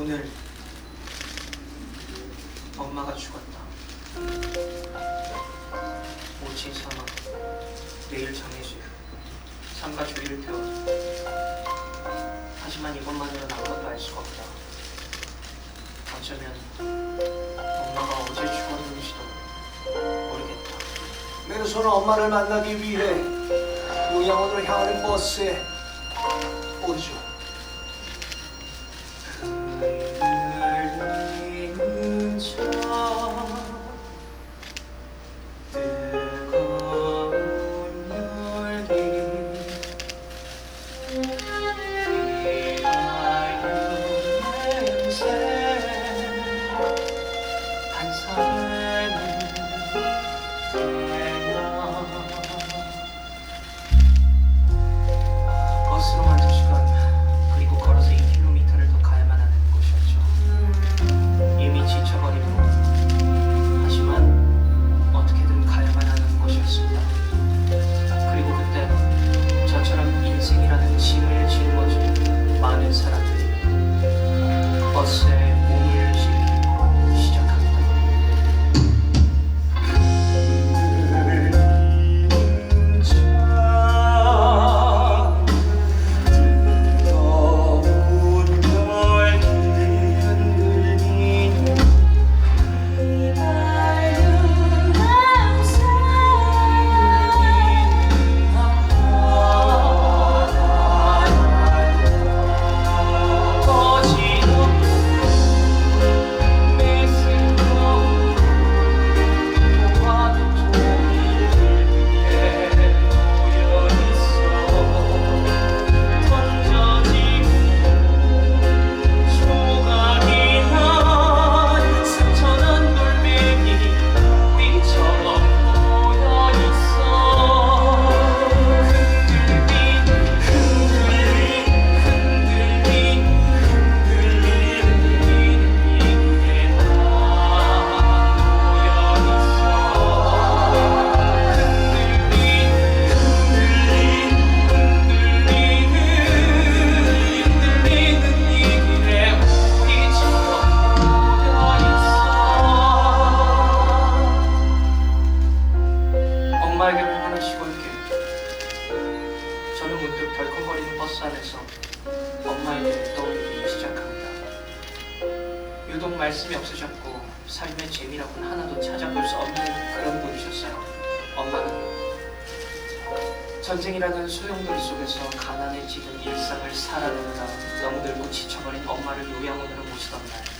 오늘 엄마가 죽었다. 모친 사망, 내일 장례식, 삼가 주의를 태워. 하지만 이것만으로는 아무것도 알 수가 없다. 어쩌면 엄마가 어제 죽었는지도 모르겠다. 맨손은 엄마를 만나기 위해 요양원으로 향하는 버스에 오르죠. 엄마에게 하나 시골게. 저는 문득 덜컹거리는 버스 안에서 엄마에게 떠올리기 시작합니다. 유독 말씀이 없으셨고 삶의 재미라고는 하나도 찾아볼 수 없는 그런 분이셨어요. 엄마는 전쟁이라는 소용돌이 속에서 가난해지는 일상을 살아내느라 너무 늙고 지쳐버린 엄마를 요양원으로 모시던 날